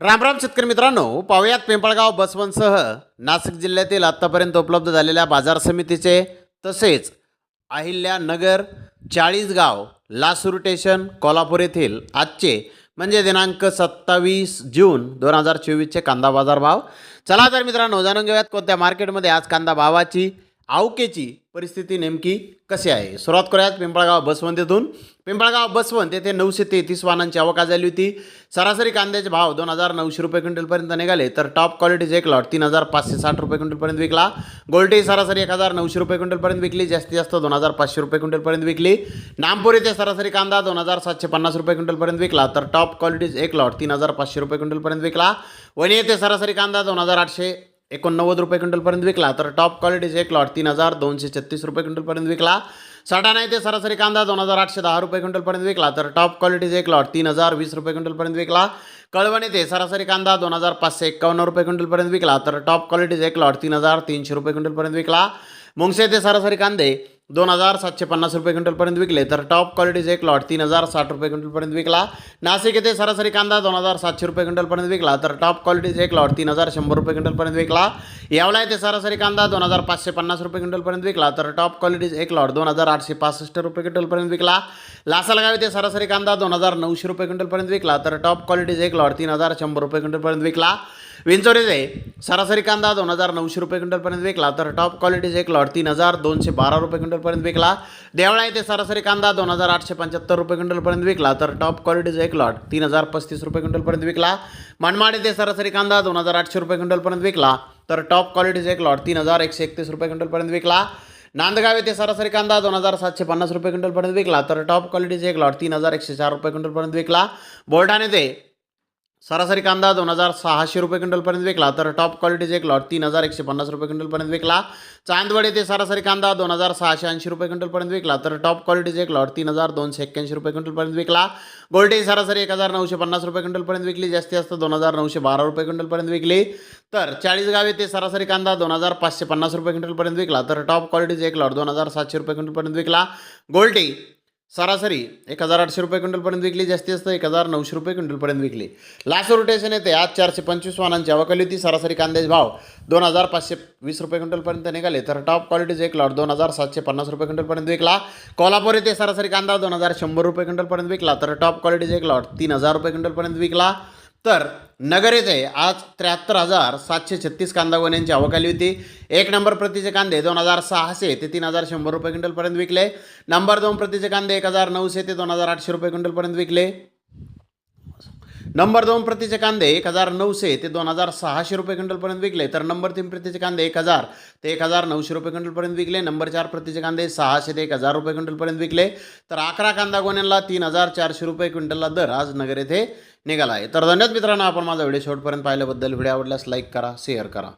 रामराम शेतकरी मित्रांनो पाहुयात पिंपळगाव बसवनसह नाशिक जिल्ह्यातील आत्तापर्यंत उपलब्ध झालेल्या बाजार समितीचे तसेच अहिल्यानगर चाळीसगाव लासूर स्टेशन कोल्हापूर येथील आजचे म्हणजे दिनांक सत्तावीस जून दोन हजार चोवीसचे कांदा बाजार भाव. चला तर मित्रांनो जाणून घेऊयात कोणत्या मार्केटमध्ये आज कांदा भावाची आवकेची परिस्थिती नेमकी कशी आहे? सुरुवात करूयात पिंपळगाव बसवंत येथून पिंपळगाव बसवंत येथे नऊशे तेहतीस वाहनांची अवकाश झाली होती. सरासरी कांद्याचे भाव दोन हजार नऊशे रुपये क्विंटलपर्यंत निघाले तर टॉप क्वालिटीचे एक लॉट तीन हजार पाचशे साठ रुपये क्विंटलपर्यंत विकला. गोल्टी सरासरी एक हजार नऊशे रुपये क्विंटलपर्यंत विकली जास्तीत जास्त दोन हजार पाचशे रुपये क्विंटलपर्यंत विकली. नामपूर येथे सरासरी कांदा दोन हजार सातशे पन्नास रुपये क्विंटलपर्यंत विकला तर टॉप क्वालिटीचे एक लॉट तीन हजार पाचशे रुपये क्विंटलपर्यंत विकला. वणी येथे सरासरी कांदा दोन हजार आठशे एकोणनव्वद रुपये क्विंटलपर्यंत विकला. तर टॉप क्वालिटीचे एक लॉट तीन हजार दोनशे छत्तीस रुपये क्विंटलपर्यंत विकला. सटाणा येथे सरासरी कांदा दोन हजार आठशे दहा रुपये क्विंटलपर्यंत विकला. तर टॉप क्वालिटीचे एक लॉट तीन हजार वीस रुपये क्विंटलपर्यंत विकला. कळवण येथे सरासरी कांदा दोन हजार पाचशे एक्कावन्न रुपये क्विंटलपर्यंत विकला. तर टॉप क्वालिटीचे एक लॉट तीन हजार तीनशे रुपये क्विंटलपर्यंत विकला. मुंगसे येथे सरासरी कांदे दोन हजार सातशे पन्नास रुपये क्विंटलपर्यंत विकले. तर टॉप क्वालिटीचे एक लॉट तीन हजार साठ रुपये क्विंटलपर्यंत विकला. नाशिक येथे सरासरी कांदा दोन हजार सातशे रुपये क्विंटलपर्यंत विकला. तर टॉप क्वालिटीचे एक लॉट तीन हजार शंभर रुपये क्विंटलपर्यंत विकला. यावला येथे सरासरी कांदा दोन हजार पाचशे पन्नास रुपये क्विंटलपर्यंत विकला. तर टॉप क्वालिटीचे एक लॉट दोन हजार आठशे पासष्ट रुपये क्विंटलपर्यंत विकला. लासलगाव येथे सरासरी कांदा दोन हजार नऊशे रुपये क्विंटलपर्यंत विकला. तर टॉप क्वालिटीचे एक लॉट तीन हजार शंभर रुपये क्विंटलपर्यंत विकला. विंचोरीचे सरासरी कांदा दोन हजार नऊशे रुपये क्विंटलपर्यंत विकला. तर टॉप क्वालिटीचे एक लॉट तीन हजार दोनशे बारा रुपये क्विंटलपर्यंत विकला. देवळा येथे सरासरी कांदा दोन हजार आठशे पंच्याहत्तर रुपये क्विंटलपर्यंत विकला. तर टॉप क्वालिटीचा एक लॉट तीन हजार पस्तीस रुपये क्विंटलपर्यंत विकला. मनमाड येथे सरासरी कांदा दोन हजार आठशे रुपये क्विंटलपर्यंत विकला. तर टॉप क्वालिटीचा एक लॉट तीन हजार एकशे एकतीस रुपये क्विंटलपर्यंत विकला. नांदगाव येथे सरासरी कांदा दोन हजार सातशे पन्नास रुपये क्विंटलपर्यंत विकला. तर टॉप क्वालिटीचे एक लॉट तीन हजार एकशे चार रुपये क्विंटलपर्यंत विकला. बोर्डाने येथे सरासरी कांदा दोन हजार सहाशे रुपये क्विंटलपर्यंत विकला. तर टॉप क्वालिटीचे एक लॉट तीन हजार एकशे पन्नास रुपये क्विंटलपर्यंत विकला. चांदवड येथे सरासरी कांदा दोन हजार सहाशे ऐंशी रुपये क्विंटलपर्यंत विकला. तर टॉप क्वालिटीचे एक लॉट तीन हजार दोनशे एक्क्याऐंशी रुपये क्विंटलपर्यंत विकला. गोल्डे सरासरी एक हजार नऊशे पन्नास रुपये क्विंटलपर्यंत विकली. जास्ती जास्त दोन हजार नऊशे बारा रुपये क्विंटलपर्यंत विकली. तर चाळीसगाव येथे सरासरी कांदा दोन हजार पाचशे पन्नास रुपये क्विंटलपर्यंत विकला. तर टॉप क्वालिटीचे एक लॉट दोन हजार सातशे रुपये क्विंटलपर्यंत विकला. गोल्डे सरासरी एक हजार आठशे रुपये क्विंटलपर्यंत विकली जास्ती जास्त एक हजार नऊशे रुपये क्विंटलपर्यंत विकली. लास्ट रोटेशन येते आज चारशे पंचवीस वाहनांची अवकाली होती सरासरी कांद्याचे भाव दोन हजार पाचशे वीस रुपये क्विंटलपर्यंत निघाले. तर टॉप क्वालिटीचे एक लॉट दोन हजार सातशे पन्नास रुपये क्विंटलपर्यंत विकला. कोल्हापूर येथे सरासरी कांदा दोन हजार शंभर रुपये क्विंटलपर्यंत विकला. तर टॉप क्वालिटीचे एक लॉट तीन हजार रुपये क्विंटलपर्यंत विकला. तर नगर येथे आज त्र्याहत्तर हजार सातशे छत्तीस कांदा गोण्यांची आवक आली होती. एक नंबर प्रतीचे कांदे दोन हजार सहाशे ते तीन हजार शंभर रुपये क्विंटलपर्यंत विकले. नंबर दोन प्रतीचे कांदे एक हजार नऊशे ते दोन हजार आठशे रुपये क्विंटलपर्यंत विकले. नंबर दोन प्रतीचे कांदे एक हजार नऊशे ते दोन हजार सहाशे रुपये क्विंटलपर्यंत विकले. तर नंबर तीन प्रतीचे कांदे एक हजार ते एक हजार नऊशे रुपये क्विंटलपर्यंत विकले. नंबर चार प्रतीचे कांदे सहाशे ते एक हजार रुपये क्विंटलपर्यंत विकले. तर अकरा कांदा गोण्यांना तीन हजार चारशे रुपये क्विंटलला दर आज नगर येथे निघाला आहे. तर धन्यवाद मित्रांनो आपण माझा व्हिडिओ शेवटपर्यंत पाहिल्याबद्दल. व्हिडिओ आवडल्यास लाईक करा शेअर करा.